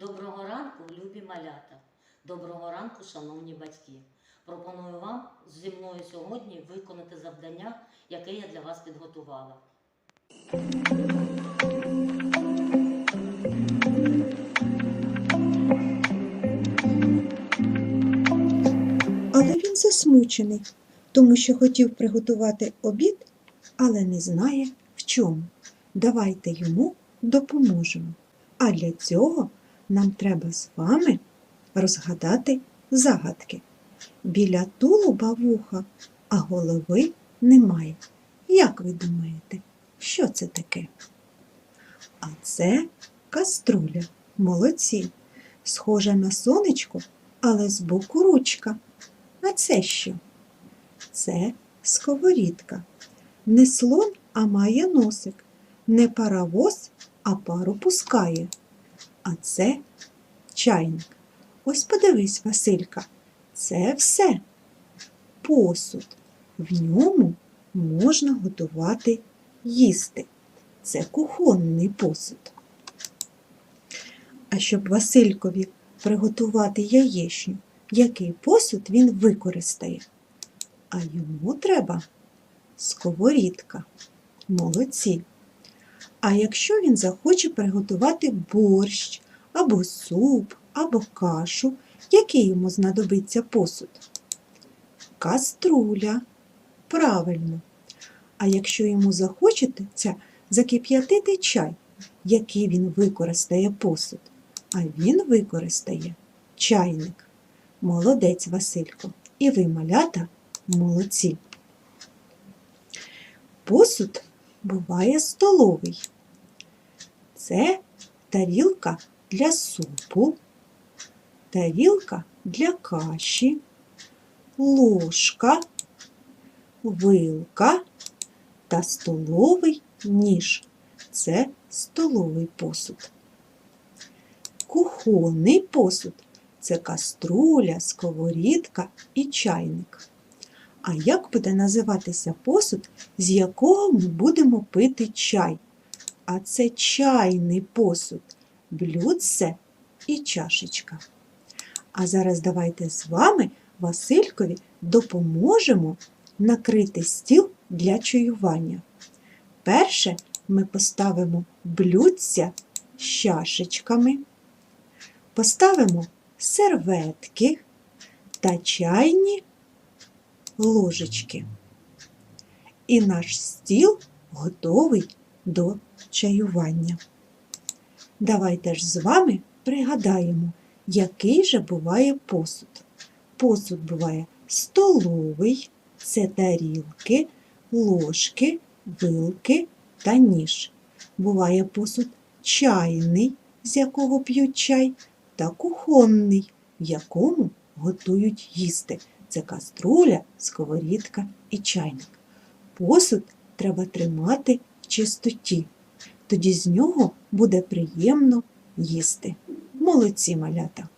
Доброго ранку, любі малята. Доброго ранку, шановні батьки. Пропоную вам зі мною сьогодні виконати завдання, яке я для вас підготувала. Але він засмучений, тому що хотів приготувати обід, але не знає в чому. Давайте йому допоможемо. А для цього нам треба з вами розгадати загадки. Біля тулуба вуха, а голови немає. Як ви думаєте, що це таке? А це каструля. Молодці. Схожа на сонечко, але збоку ручка. А це що? Це сковорідка. Не слон, а має носик. Не паровоз, а пару пускає. А це чайник. Ось подивись, Василька, це все посуд. В ньому можна готувати їсти. Це кухонний посуд. А щоб Василькові приготувати яєчню, який посуд він використає? А йому треба сковорідка. Молодці. А якщо він захоче приготувати борщ, або суп, або кашу, який йому знадобиться посуд? Каструля. Правильно. А якщо йому захочеться закип'ятити чай, який він використає посуд? А він використає чайник. Молодець, Василько. І ви, малята, молодці. Посуд буває столовий. Це тарілка для супу, тарілка для каші, ложка, вилка та столовий ніж. Це столовий посуд. Кухонний посуд це каструля, сковорідка і чайник. А як буде називатися посуд, з якого ми будемо пити чай? А це чайний посуд, блюдце і чашечка. А зараз давайте з вами Василькові допоможемо накрити стіл для чаювання. Перше ми поставимо блюдця з чашечками, поставимо серветки та чайні ложечки. І наш стіл готовий до чаювання. Давайте ж з вами пригадаємо, який же буває посуд. Посуд буває столовий, це тарілки, ложки, вилки та ніж. Буває посуд чайний, з якого п'ють чай, та кухонний, в якому готують їсти. Це каструля, сковорідка і чайник. Посуд треба тримати в чистоті. Тоді з нього буде приємно їсти. Молодці малята!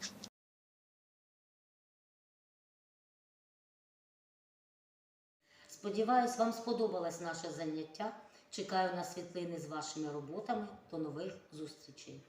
Сподіваюсь, вам сподобалось наше заняття. Чекаю на світлини з вашими роботами. До нових зустрічей!